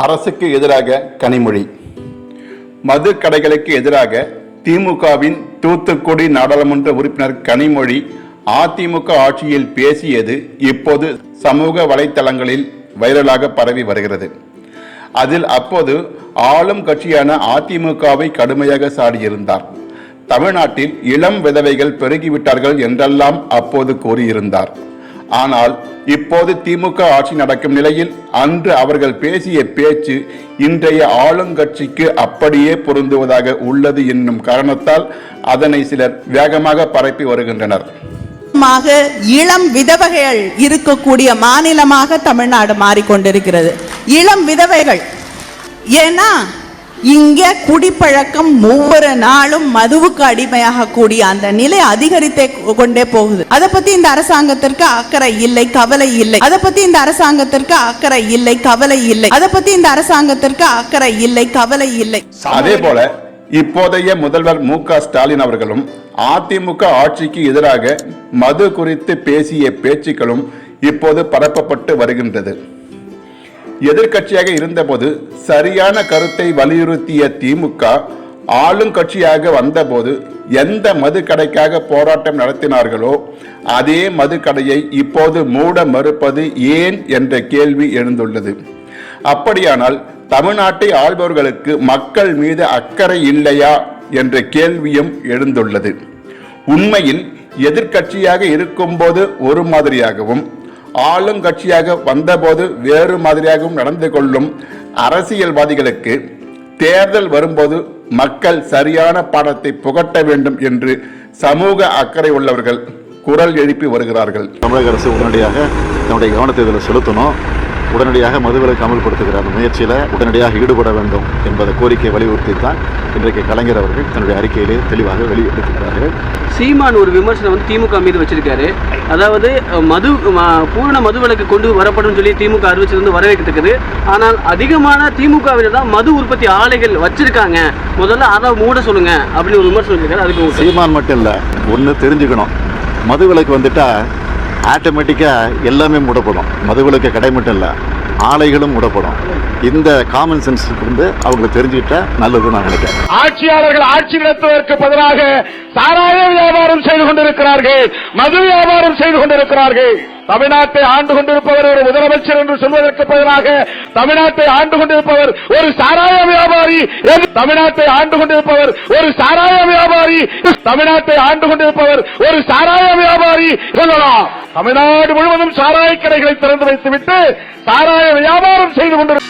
அரசுக்கு எதிராக கனிமொழி. மது கடைகளுக்கு எதிராக திமுகவின் தூத்துக்குடி நாடாளுமன்ற உறுப்பினர் கனிமொழி அதிமுக ஆட்சியில் பேசியது இப்போது சமூக வலைத்தளங்களில் வைரலாக பரவி வருகிறது. அதில் அப்போது ஆளும் கட்சியான அதிமுகவை கடுமையாக சாடியிருந்தார். தமிழ்நாட்டில் இளம் விதவைகள் பெருகிவிட்டார்கள் என்றெல்லாம் அப்போது கூறியிருந்தார். ஆனால் இப்போது திமுக ஆட்சி நடக்கும் நிலையில் அன்று அவர்கள் பேசிய பேச்சு இன்றைய ஆளுங்கட்சிக்கு அப்படியே பொருந்துவதாக உள்ளது என்னும் காரணத்தால் அதனை சிலர் வேகமாக பரப்பி வருகின்றனர். மாக இளம் விதவைகள் இருக்கக்கூடிய மாநிலமாக தமிழ்நாடு மாறிக்கொண்டிருக்கிறது. இளம் விதவைகள். ஏன்னா இங்க குடிப்பழக்கம் ஒவ்வொரு நாளும் மதுவுக்கு அடிமையாக கூடிய அந்த நிலை அதிகரித்தே கொண்டே போகுது. அதை பத்தி இந்த அரசாங்கத்திற்கு அக்கறை இல்லை கவலை இல்லை. அதை பத்தி இந்த அரசாங்கத்திற்கு அக்கறை இல்லை கவலை இல்லை. அதை பத்தி இந்த அரசாங்கத்திற்கு அக்கறை இல்லை கவலை இல்லை. அதே போல இப்போதைய முதல்வர் மு க ஸ்டாலின் அவர்களும் அதிமுக ஆட்சிக்கு எதிராக மது குறித்து பேசிய பேச்சுக்களும் இப்போது பரப்பப்பட்டு வருகின்றது. எதிர்க்கட்சியாக இருந்தபோது சரியான கருத்தை வலியுறுத்திய திமுக ஆளும் கட்சியாக வந்தபோது எந்த மது கடைக்காக போராட்டம் நடத்தினார்களோ அதே மது கடையை இப்போது மூட மறுப்பது ஏன் என்ற கேள்வி எழுந்துள்ளது. அப்படியானால் தமிழ்நாட்டை ஆள்பவர்களுக்கு மக்கள் மீது அக்கறை இல்லையா என்ற கேள்வியும் எழுந்துள்ளது. உண்மையில் எதிர்க்கட்சியாக இருக்கும்போது ஒரு மாதிரியாகவும் ஆளும் கட்சியாக வந்தபோது வேறு மாதிரியாகவும் நடந்து கொள்ளும் அரசியல்வாதிகளுக்கு தேர்தல் வரும்போது மக்கள் சரியான பாடத்தை புகட்ட வேண்டும் என்று சமூக அக்கறை உள்ளவர்கள் குரல் எழுப்பி வருகிறார்கள். தமிழக அரசு உடனடியாக தன்னுடைய கவனத்தை இதில் செலுத்தணும். உடனடியாக மதுவிலக்கு அமல்படுத்துகிற அந்த முயற்சியில் உடனடியாக ஈடுபட வேண்டும் என்பதை கோரிக்கை வலியுறுத்தி தான் இன்றைக்கு கலைஞர் அவர்கள் தன்னுடைய அறிக்கையிலே தெளிவாக வெளியிட்டிருக்கிறார்கள். சீமான் ஒரு விமர்சனம் வந்து திமுக மீது வச்சிருக்காரு. அதாவது மது பூரண மது விலக்கு கொண்டு வரப்படும் சொல்லி திமுக அறிவிச்சது வந்து வரவேற்கத்தக்கது. ஆனால் அதிகமான திமுகவினர் தான் மது உற்பத்தி ஆலைகள் வச்சிருக்காங்க. முதல்ல அதை மூட சொல்லுங்க அப்படின்னு ஒரு விமர்சனம் வச்சிருக்காரு. அதுக்கு. சீமான் மட்டும் இல்லை ஒன்று தெரிஞ்சுக்கணும். மதுவிலக்கு வந்துட்டா ஆட்டோமேட்டிக்காக எல்லாமே மூடப்படும். மதுவிலக்கு கடை மட்டும் இல்லை. ஆலைகளும் மூடப்படும். இந்த காமன் சென்ஸ் வந்து அவங்க தெரிஞ்சுக்கிட்டா நல்லது நான் நினைக்கிறேன். ஆட்சியாளர்கள் ஆட்சி நடத்துவதற்கு பதிலாக சாராய வியாபாரம் செய்து கொண்டிருக்கிறார்கள் மது வியாபாரம் செய்து கொண்டிருக்கிறார்கள். தமிழ்நாட்டை ஆண்டு கொண்டிருப்பவர் ஒரு முதலமைச்சர் என்று சொல்வதற்கு பதிலாக தமிழ்நாட்டை ஆண்டு கொண்டிருப்பவர் ஒரு சாராய வியாபாரி தமிழ்நாட்டை ஆண்டு கொண்டிருப்பவர் ஒரு சாராய வியாபாரி தமிழ்நாட்டை ஆண்டு கொண்டிருப்பவர் ஒரு சாராய வியாபாரி. சொல்லலாம் தமிழ்நாடு முழுவதும் சாராய கடைகளை திறந்து வைத்துவிட்டு சாராய வியாபாரம் செய்து கொண்டார்